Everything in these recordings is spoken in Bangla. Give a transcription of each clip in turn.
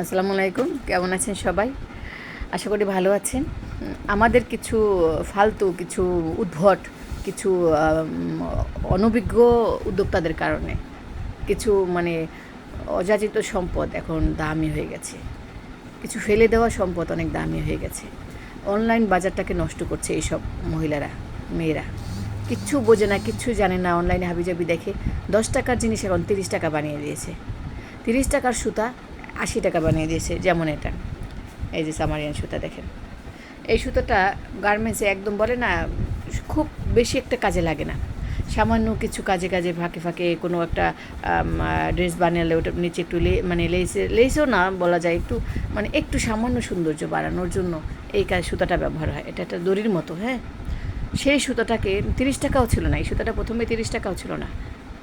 আসসালামু আলাইকুম। কেমন আছেন সবাই? আশা করি ভালো আছেন। আমাদের কিছু ফালতু, কিছু উদ্ভট, কিছু অনভিজ্ঞ উদ্যোক্তাদের কারণে কিছু মানে অযাচিত সম্পদ এখন দামি হয়ে গেছে। কিছু ফেলে দেওয়া সম্পদ অনেক দামি হয়ে গেছে। অনলাইন বাজারটাকে নষ্ট করছে এইসব মহিলারা, মেয়েরা। কিচ্ছু বোঝে না, কিচ্ছু জানে না, অনলাইনে হাবিজাবি দেখে দশ টাকার জিনিস এখন তিরিশ টাকা বানিয়ে দিয়েছে। তিরিশ টাকার সুতা আশি টাকা বানিয়ে দিয়েছে, যেমন এটা। এই যে সামারিয়ান সুতা দেখেন। এই সুতোটা গার্মেন্টসে একদম বলে না, খুব বেশি একটা কাজে লাগে না। সামান্য কিছু কাজে কাজে ফাঁকে ফাঁকে কোনো একটা ড্রেস বানালে ওটা নিচে একটু লে মানে লেসে লেসও না বলা যায়, একটু মানে একটু সামান্য সৌন্দর্য বাড়ানোর জন্য এই কাজ সুতাটা ব্যবহার হয়। এটা একটা দড়ির মতো হ্যাঁ? সেই সুতোটাকে তিরিশ টাকাও ছিল না, এই সুতোটা প্রথমে তিরিশ টাকাও ছিল না,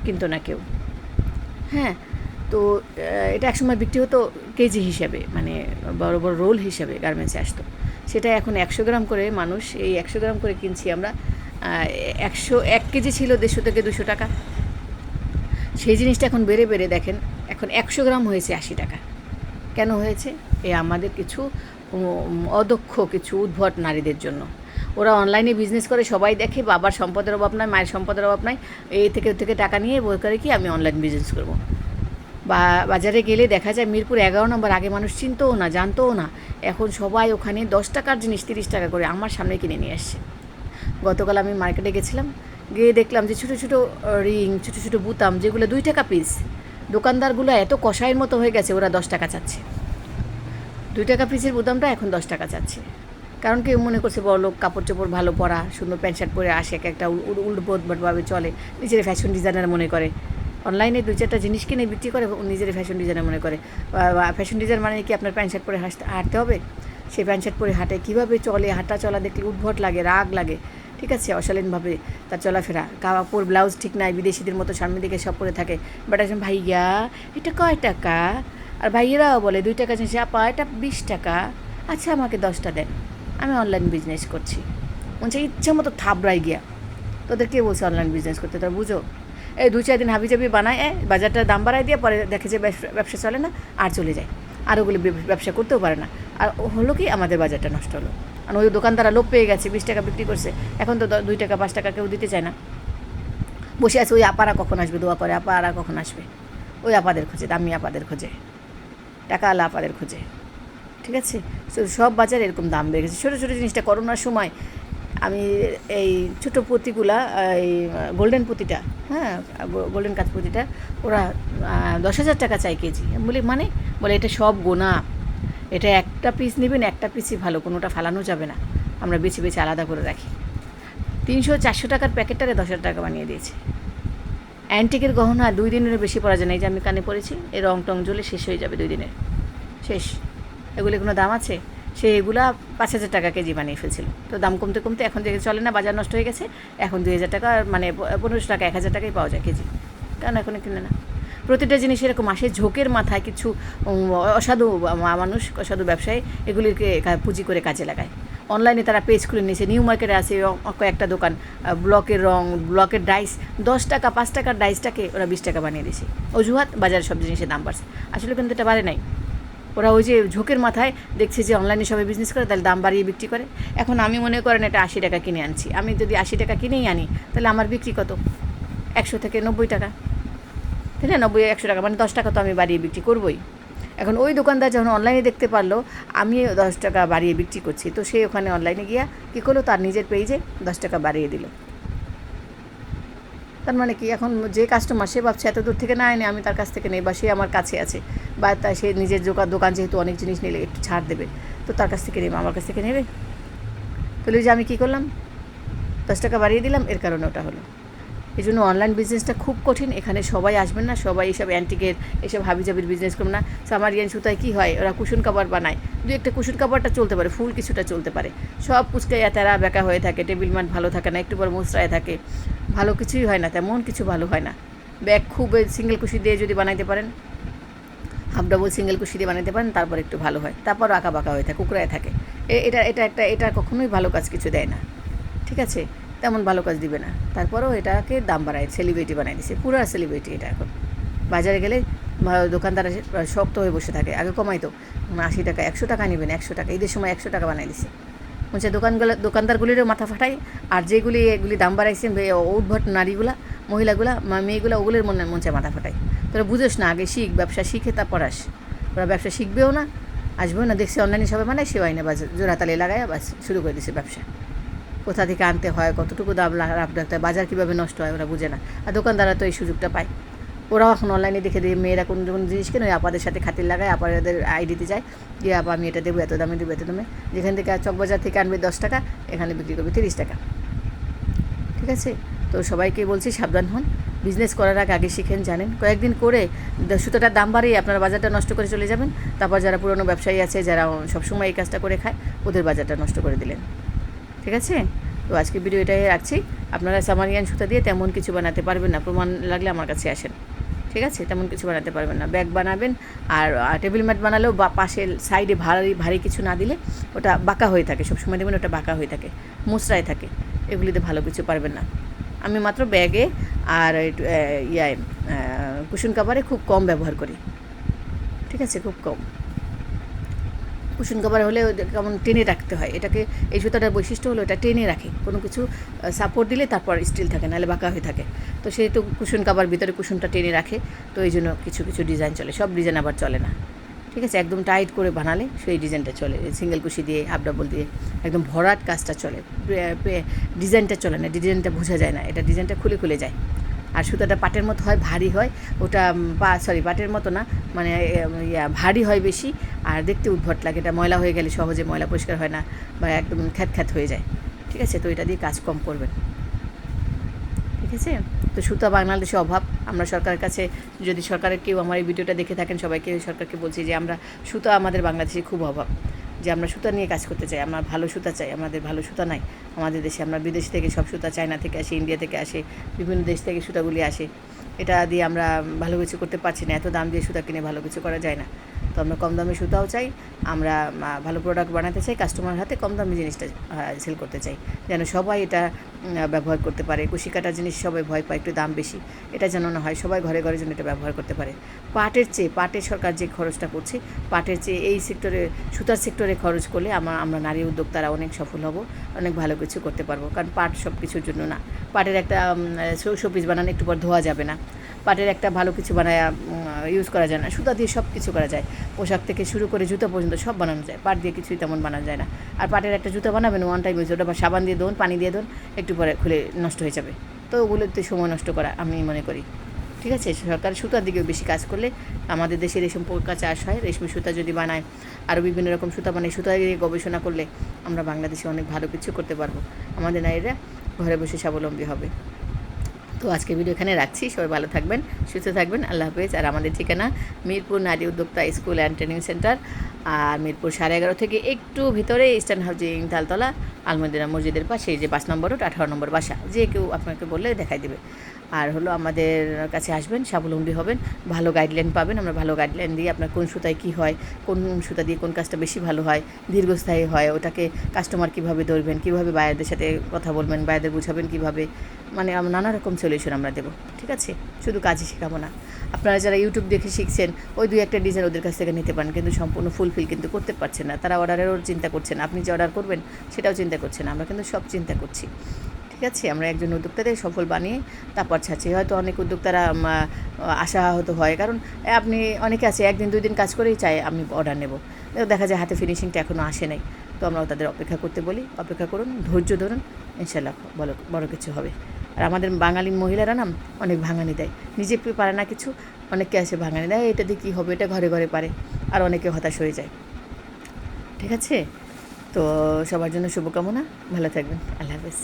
কিন্তু না কেউ। হ্যাঁ? তো এটা একসময় বিক্রি হতো কেজি হিসাবে মানে বড় বড় রোল হিসাবে গার্মেন্টসে আসতো। সেটা এখন একশো গ্রাম করে মানুষ, এই একশো গ্রাম করে কিনছি আমরা একশো, এক কেজি ছিল দেড়শো থেকে দুশো টাকা। সেই জিনিসটা এখন বেড়ে বেড়ে দেখেন, এখন একশো গ্রাম হয়েছে আশি টাকা। কেন হয়েছে? এ আমাদের কিছু অদক্ষ কিছু উদ্ভট নারীদের জন্য। ওরা অনলাইনে বিজনেস করে, সবাই দেখে, বাবার সম্পদের অভাব নাই, মায়ের সম্পদের অভাব নাই, এই থেকে থেকে টাকা নিয়ে বই করে কি আমি অনলাইন বিজনেস করব? বা বাজারে গেলে দেখা যায় মিরপুর এগারো নম্বর, আগে মানুষ চিনতও না, জানতও না। এখন সবাই ওখানে দশ টাকার জিনিস, তিরিশ টাকা করে আমার সামনে কিনে নিয়ে আসছে। গতকাল আমি মার্কেটে গেছিলাম, গিয়ে দেখলাম যে ছোটো ছোটো রিং, ছোটো ছোটো বুতাম, যেগুলো দুই টাকা পিস দোকানদারগুলো এত কষাইয়ের মতো হয়ে গেছে, ওরা দশ টাকা চাচ্ছে। দুই টাকা পিসের বুতামটা এখন দশ টাকা চাচ্ছে। কারণ কেউ মনে করছে বড় লোক কাপড় চোপড় ভালো পরা, সুন্দর প্যান্ট শার্ট পরে আসে, এক একটা উল্টোভাবে চলে। নিজের ফ্যাশন ডিজাইনার মনে করে। অনলাইনে দুই চারটা জিনিস কিনে বিক্রি করে নিজের ফ্যাশন ডিজাইনার মনে করে। ফ্যাশন ডিজাইন মানে কি? আপনার প্যান্ট শার্ট পরে হাসতে হাঁটতে হবে? সেই প্যান্ট শার্ট পরে হাঁটে। কীভাবে চলে? হাঁটা চলা দেখলে উদ্ভট লাগে, রাগ লাগে। ঠিক আছে? অশালীনভাবে তার চলাফেরা। কাপড় ব্লাউজ ঠিক নাই, বিদেশিদের মতো সামনে দিকে সব পরে থাকে। বাট একজন ভাইয়া, এটা কয় টাকা? আর ভাইয়েরাও বলে, দুই টাকা জিনিস, আপা, এটা বিশ টাকা। আচ্ছা আমাকে দশটা দেন। আমি অনলাইন বিজনেস করছি। বলছে ইচ্ছা মতো থাবড়াই গিয়া। তোদের কে বলছে অনলাইন বিজনেস করতে? তোরা বুঝো? দু চার দিন হাবি জাবি বানায় বাজারটা দাম বাড়ায় দিয়ে পরে দেখে যে ব্যবসা- চলে না, আর চলে যায়। আর ওগুলো ব্যব- ব্যবসা করতেও পারে না। আর হলো কি আমাদের বাজারটা নষ্ট হলো। আর ওই দোকানদারা লোভ পেয়ে গেছে, বিশ টাকা বিক্রি করছে। এখন তো দুই টাকা, পাঁচ টাকা কেউ দিতে চায় না। বসে আছে, ওই আপারা কখন আসবে? দোয়া করে, আপারা কখন আসবে? ওই আপাদের খোঁজে, দামি আপাদের খোঁজে। টাকা আলা আপাদের খোঁজে। ঠিক আছে? সব বাজারে এরকম দাম বেড়ে গেছে। ছোটো ছোটো জিনিসটা করোনার সময় আমি এই ছোটো পুঁতিগুলা, এই গোল্ডেন পুঁতিটা হ্যাঁ গোল্ডেন কাজ পুঁতিটা, ওরা দশ হাজার টাকা চাই কেজি। বলি মানে? বলে, এটা সব গোনা। এটা একটা পিস নেবেন, একটা পিসই ভালো, কোনোটা ফালানো যাবে না। আমরা বেছে বেছে আলাদা করে রাখি। তিনশো চারশো টাকার প্যাকেটটাকে দশ হাজার টাকা বানিয়ে দিয়েছে। অ্যান্টিকের গহনা দুই দিনের বেশি পরা যায় না। এই যে আমি কানে পড়েছি এই রং টং জ্বলে শেষ হয়ে যাবে দুই দিনের। শেষ। এগুলি কোনো দাম আছে? সে এগুলা পাঁচ হাজার টাকা কেজি বানিয়ে ফেলছিল। তো দাম কমতে কমতে এখন যে চলে না, বাজার নষ্ট হয়ে গেছে, এখন দুই হাজার টাকা মানে পনেরোশো টাকা, এক হাজার টাকাই পাওয়া যায় কেজি। কেন এখন কিনে না? প্রতিটা জিনিস এরকম আসে, ঝোঁকের মাথায় কিছু অসাধু মানুষ, অসাধু ব্যবসায়ী এগুলিকে পুঁজি করে কাজে লাগায়। অনলাইনে তারা পেজ খুলে নিয়েছে নিউ মার্কেটে আছে কয়েকটা দোকান ব্লকের রং ব্লকের ডাইস দশ টাকা, পাঁচ টাকার ডাইসটাকে ওরা বিশ টাকা বানিয়ে দিয়েছে। অজুহাত বাজারে সব জিনিসের দাম বাড়ছে। আসলে কিন্তু এটা বাড়ে নাই। ওরা ওই যে ঝোঁকের মাথায় দেখছে যে অনলাইনে সবাই বিজনেস করে, তাহলে দাম বাড়িয়ে বিক্রি করে। এখন আমি মনে করেন এটা আশি টাকা কিনে আনছি। আমি যদি আশি টাকা কিনেই আনি, তাহলে আমার বিক্রি কত? একশো থেকে নব্বই টাকা। তাই না? নব্বই, একশো টাকা। মানে দশ টাকা তো আমি বাড়িয়ে বিক্রি করবই। এখন ওই দোকানদার যখন অনলাইনে দেখতে পারল, আমি দশ টাকা বাড়িয়ে বিক্রি করছি। তো সে ওখানে অনলাইনে গিয়া কী করল? তার নিজের পেজে দশ টাকা বাড়িয়ে দিল। তার মানে কি, এখন যে কাস্টমার সে ভাবছে এত দূর থেকে না এনে আমি তার কাছ থেকে নেই বা সে আমার কাছে আছে বা তাই সে নিজের দোকান দোকান যেহেতু অনেক জিনিস নিলে একটু ছাড় দেবে, তো তার কাছ থেকে নেবে, আমার কাছ থেকে নেবে। তাহলে যে আমি কী করলাম? দশ টাকা বাড়িয়ে দিলাম, এর কারণে ওটা হলো। এই জন্য অনলাইন বিজনেসটা খুব কঠিন, এখানে সবাই আসবেন না, সবাই এইসব অ্যান্টিকের এসব হাবিজাবির বিজনেস করবেন না। সামারিয়ান সুতায় কী হয়, ওরা কুশন কাপড় বানায়। দু একটা কুশন কাপড়টা চলতে পারে, ফুল কিছুটা চলতে পারে। সব পুচকাইয়া তেরা, বেঁকা হয়ে থাকে টেবিল ম্যাট ভালো থাকে না, একটু পর মুচড়ায় থাকে। ভালো কিছুই হয় না, তেমন কিছু ভালো হয় না। ব্যাগ খুব সিঙ্গেল কুশি দিয়ে যদি বানাইতে পারেন হাফ ডাবল সিঙ্গেল কুশি দিয়ে বানাতে পারেন, তারপর একটু ভালো হয়। তারপর আঁকা বাঁকা হয়ে থাকে, কুকড়ায় থাকে। এটা এটা একটা, এটা কখনোই ভালো কাজ কিছু দেয় না। ঠিক আছে? তেমন ভালো কাজ দিবে না। তারপরেও এটাকে দাম বাড়ায় সেলিব্রিটি বানাই দিছে। পুরা সেলিব্রিটি এটা এখন। বাজারে গেলে দোকানদার শক্ত হয়ে বসে থাকে। আগে কমাইতো। আশি টাকা, একশো টাকা নেবেন, একশো টাকা। ঈদের সময় একশো টাকা বানাই দিছে। বলছে দোকানগুলো দোকানদারগুলিরও মাথা ফাটাই। আর যেগুলি, এগুলি দাম বাড়াইছে উদ্ভট নারীগুলা, মহিলাগুলা মেয়েগুলা, ওগুলোর মনে মঞ্চে মাথা ফাটাই। তোরা বুঝোস না, আগে শিখ, ব্যবসা শিখে তারপর আস। ওরা ব্যবসা শিখবেও না, আসবেও না। দেখছি অনলাইনে সবাই মানে সে সেও আইনে বাস জোড়াতালি লাগায় বাস, শুরু করে দিছে ব্যবসা। কোথা থেকে আনতে হয়, কতটুকু দাম রাখতে হয় বাজার কীভাবে নষ্ট হয়, ওরা বুঝে না। আর দোকানদাররা তো এই সুযোগটা পায়। ওরাও এখন অনলাইনে দেখে দিয়ে, মেয়েরা কোন কোন জিনিস কেন, ওই আপাদের সাথে খাতির লাগায়, আপাদের আইডিতে যায় যে আপা আমি এটা দেবো, এত দামে দেবো, এত দামে। যেখান থেকে চকবাজার থেকে আনবে দশ টাকা, এখানে বিক্রি করবে তিরিশ টাকা। ঠিক আছে? তো সবাইকে বলছি সাবধান হন। বিজনেস করার আগে আগে শিখেন, জানেন। কয়েকদিন করে সুতোটার দাম বাড়িয়ে আপনার বাজারটা নষ্ট করে চলে যাবেন। তারপর যারা পুরনো ব্যবসায়ী আছে, যারা সবসময় এই কাজটা করে খায়, ওদের বাজারটা নষ্ট করে দিলেন। ঠিক আছে? তো আজকে ভিডিও এটাই রাখছি। আপনারা সামারিয়ান সুতা দিয়ে তেমন কিছু বানাতে পারবেন না। প্রমাণ লাগলে আমার কাছে আসেন। ঠিক আছে? তেমন কিছু বানাতে পারবেন না। ব্যাগ বানাবেন আর টেবিল ম্যাট বানালেও বা পাশে সাইডে ভারী ভারী কিছু না দিলে ওটা বাঁকা হয়ে থাকে। সবসময় দেখবেন ওটা বাঁকা হয়ে থাকে মুসরায় থাকে। এগুলিতে ভালো কিছু পারবেন না। আমি মাত্র ব্যাগে আর ইয়ায় কুসুন কাভারে খুব কম ব্যবহার করি। ঠিক আছে? খুব কম। কুশন কভার হলে কেমন টেনে রাখতে হয়? এটাকে, এই সুতাটার বৈশিষ্ট্য হলো এটা টেনে রাখে। কোনো কিছু সাপোর্ট দিলে তারপর স্টিল থাকে, নাহলে বাঁকা হয়ে থাকে। তো সেই তো কুশন কাভার ভিতরে কুশনটা টেনে রাখে, তো এই জন্য কিছু কিছু ডিজাইন চলে। সব ডিজাইন আবার চলে না। ঠিক আছে? একদম টাইট করে বানালে সেই ডিজাইনটা চলে। সিঙ্গেল কুশি দিয়ে হাফ ডাবল দিয়ে, একদম ভরাট কাজটা চলে। ডিজাইনটা চলে না। ডিজাইনটা বোঝা যায় না। এটা ডিজাইনটা খুলে খুলে যায়। আর সুতাটা পাটের মতো হয়, ভারী হয়। ওটা পা সরি পাটের মতো না মানে ইয়া, ভারী হয় বেশি। আর দেখতে উদ্ভট লাগে, এটা ময়লা হয়ে গেলে সহজে ময়লা পরিষ্কার হয় না বা একদম খ্যাত খ্যাত হয়ে যায়। ঠিক আছে? তো এটা দিয়ে কাজ কম করবেন। ঠিক আছে? তো সুতা বাংলাদেশে অভাব। আমরা সরকারের কাছে, যদি সরকারের কেউ আমার এই ভিডিওটা দেখে থাকেন, সবাইকে, সরকারকে বলছি যে আমরা, সুতা আমাদের বাংলাদেশে খুব অভাব। যে আমরা সুতা নিয়ে কাজ করতে চাই, আমরা ভালো সুতা চাই, আমাদের ভালো সুতা নাই। আমাদের দেশে আমরা বিদেশ থেকে সব সুতা চায়না থেকে আসে, ইন্ডিয়া থেকে আসে, বিভিন্ন দেশ থেকে সুতাগুলি আসে। এটা দিয়ে আমরা ভালো কিছু করতে পারছি না, এত দাম দিয়ে সুতা কিনে ভালো কিছু করা যায় না। তো আমরা কম দামে সুতাও চাই, আমরা ভালো প্রোডাক্ট বানাতে চাই কাস্টমার হাতে কম দামি জিনিসটা সেল করতে চাই। যেন সবাই এটা ব্যবহার করতে পারে। কুশি কাটা জিনিস সবাই ভয় পায়, একটু দাম বেশি। এটা যেন না হয়, সবাই ঘরে ঘরে যেন এটা ব্যবহার করতে পারে। পাটের চেয়ে, পাটের সরকার যে খরচটা করছে, পাটের চেয়ে এই সেক্টরে সুতার সেক্টরে খরচ করলে আমরা আমরা নারী উদ্যোক্তারা অনেক সফল হব, অনেক ভালো কিছু করতে পারব। কারণ পাট সব কিছুর জন্য না। পাটের একটা শোপিস বানানো একটু পর ধোয়া যাবে না। পাটের একটা ভালো কিছু বানায় ইউজ করা যায় না। সুতা দিয়ে সব কিছু করা যায়। পোশাক থেকে শুরু করে জুতো পর্যন্ত সব বানানো যায়। পাট দিয়ে কিছুই তেমন বানানো যায় না। আর পাটের একটা জুতো বানাবেন ওয়ান টাইম ইউজ ওটা সাবান দিয়ে দোন পানি দিয়ে দোন একটু পরে খুলে নষ্ট হয়ে যাবে। তো ওগুলোতে সময় নষ্ট করা আমি মনে করি। ঠিক আছে? সরকার সুতার দিকেও বেশি কাজ করলে আমাদের দেশে রেশম পোকা চাষ হয়। রেশমি সুতা যদি বানায় আরও বিভিন্ন রকম সুতা বানায় সুতা দিয়ে গবেষণা করলে আমরা বাংলাদেশে অনেক ভালো কিছু করতে পারব। আমাদের নারীরা ঘরে বসে স্বাবলম্বী হবে। তো আজকে ভিডিও এখানে রাখছি। সবাই ভালো থাকবেন, সুস্থ থাকবেন। আল্লাহ হাফেজ। আর আমাদের ঠিকানা মিরপুর নারী উদ্যোক্তা স্কুল অ্যান্ড ট্রেনিং সেন্টার আর মিরপুর সাড়ে এগারো থেকে একটু ভিতরে ইস্টার্ন হাউজিং তালতলা আলমদিনা মসজিদের পাশে যে পাঁচ নম্বর রোড, আঠারো নম্বর বাসা, যে কেউ আপনাকে বললে দেখাই দেবে। আর হলো আমাদের কাছে আসবেন, স্বাবলম্বী হবেন, ভালো গাইডলাইন পাবেন, আমরা ভালো গাইডলাইন দিয়ে আপনার কোন সুতায় কী হয়, কোন সুতা দিয়ে কোন কাজটা বেশি ভালো হয়, দীর্ঘস্থায়ী হয়, ওটাকে কাস্টমার কীভাবে ধরবেন, কীভাবে বায়ারদের সাথে কথা বলবেন, বায়ারদের বুঝাবেন কীভাবে মানে নানা রকম সলিউশন আমরা দেবো, ঠিক আছে? শুধু কাজই শেখাবো না। আপনারা যারা ইউটিউব দেখে শিখছেন, ওই দুই একটা ডিজাইন ওদের কাছ থেকে নিতে পারেন, কিন্তু সম্পূর্ণ ফুলফিল কিন্তু করতে পারছে না। তারা অর্ডারেরও চিন্তা করছেন আপনি যে অর্ডার করবেন, সেটাও চিন্তা করছেন আমরা কিন্তু সব চিন্তা করছি। ঠিক আছে? আমরা একজন উদ্যোক্তাদের সফল বানিয়ে তারপর ছাড়ছি। হয়তো অনেক উদ্যোক্তারা আশাহত হয়। কারণ আপনি অনেকে আছে, একদিন, দুই দিন কাজ করেই চাই আমি অর্ডার নেব। দেখা যায় হাতে ফিনিশিংটা এখনও আসে নাই। তো আমরাও তাদের অপেক্ষা করতে বলি। অপেক্ষা করুন, ধৈর্য ধরুন ইনশাল্লাহ বড় বড় কিছু হবে। আর আমাদের বাঙালি মহিলারা না অনেক ভাঙানি দেয়। নিজে পারে না কিছু অনেকে আসে ভাঙানি দেয়, এটা দিয়ে কী হবে, এটা ঘরে ঘরে পারে, আর অনেকে হতাশ হয়ে যায়। ঠিক আছে? তো সবার জন্য শুভকামনা, ভালো থাকবেন, আল্লাহ হাফেজ।